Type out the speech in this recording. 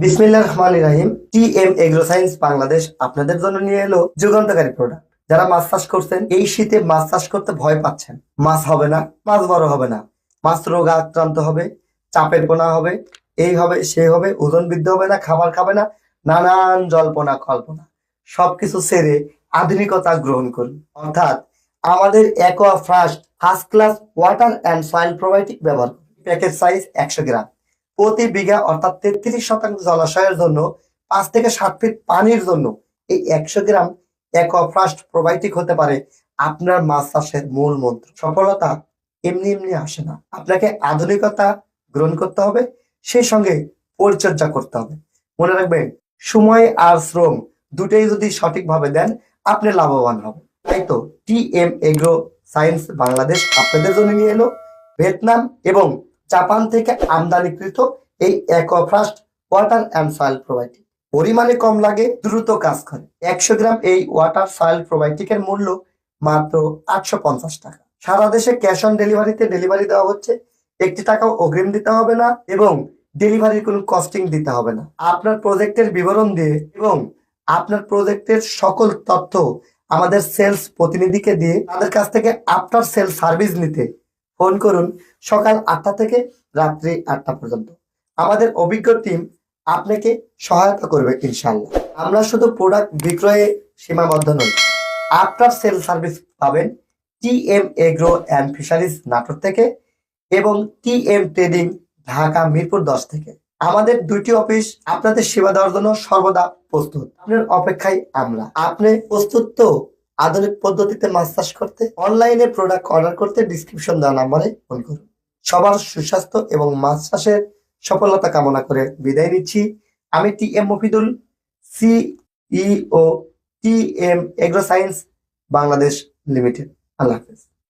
বিসমিল্লাহ রহমান রাহিম T M agro science Bangladesh আপনাদের জন্য নিয়ে এলো যুগান্তকারী প্রোডাক্ট যারা মাছ চাষ করছেন, এই শীতে মাছ চাষ করতে ভয় পাচ্ছেন। মাছ হবে না, মাছ বড় হবে না। মাছ রোগ আক্রান্ত হবে, চাপের কোনা হবে, এই হবে, সে হবে, ওজন বৃদ্ধি হবে না, খাবার খাবে না, নানান জল্পনা, কল্পনা। সবকিছু ছেড়ে আধুনিকতা গ্রহণ করুন। অর্থাৎ আমাদের aqua first first class water and soil probiotic ব্যবহার প্যাকেট সাইজ একশো গ্রাম। প্রতি বিঘা অর্থাৎ তেত্রিশ শতাংশ জলাশয়ের জন্য পাঁচ থেকে সাত ফিট পানির জন্য এই একশো গ্রাম অ্যাকোয়াফ্রাস্ট প্রোবায়োটিক হতে পারে। আপনার মাছ চাষের মূল মন্ত্র। সফলতা এমনি এমনি আসে না। আপনাকে আধুনিকতা গ্রহণ করতে হবে, সেই সঙ্গে পরিচর্যা করতে হবে। মনে রাখবেন, সময় আর শ্রম দুটোই যদি সঠিকভাবে দেন, আপনি লাভবান হবেন। তাই তো T M agro science Bangladesh আপনাদের জন্য নিয়ে এলো। ভিয়েতনাম এবং জাপান থেকে আমদানিকৃত এই aqua first water and soil probiotic. পরিমাণে কম লাগে, দ্রুত কাজ করে। একশো গ্রাম এই ওয়াটার সয়েল প্রোবায়োটিকের মূল্য মাত্র আটশো পঞ্চাশ টাকা। সারা দেশে ক্যাশ অন ডেলিভারিতে ডেলিভারি দেওয়া হচ্ছে। একটি টাকাও অগ্রিম দিতে হবে না এবং ডেলিভারির কোনো কস্টিং দিতে হবে না। আপনার প্রজেক্টের বিবরণ দিয়ে এবং আপনার প্রজেক্টের সকল তথ্য আমাদের সেলস প্রতিনিধিকে দিয়ে তাদের কাছ থেকে আপনার সেল সার্ভিস নিতে ফোন করুন সকাল আটটা থেকে রাত্রি আটটা পর্যন্ত। আমাদের অভিজ্ঞ টিম আপনাকে সহায়তা করবে ইনশাল্লাহ আমরা শুধু প্রোডাক্ট বিক্রয়ে সীমাবদ্ধ নই আফটার সেল সার্ভিস পাবেন T M agro and fisheries Natore থেকে এবং T M trading Dhaka Mirpur দশ থেকে। আমাদের দুইটি অফিস আপনাদের সেবা দেওয়ার জন্য সর্বদা প্রস্তুত। আপনার অপেক্ষায় আমরা। আপনি প্রস্তুত তো? আধুনিক পদ্ধতিতে মাছ চাষ করতে, অনলাইনে প্রোডাক্ট অর্ডার করতে ডিসক্রিপশন দেওয়া নাম্বারে ফোন করুন। সবার সুস্বাস্থ্য এবং মাছ চাষের সফলতা কামনা করে বিদায় নিচ্ছি। আমি T M Mofidul CEO T M agro science Bangladesh limited. আল্লাহ হাফেজ।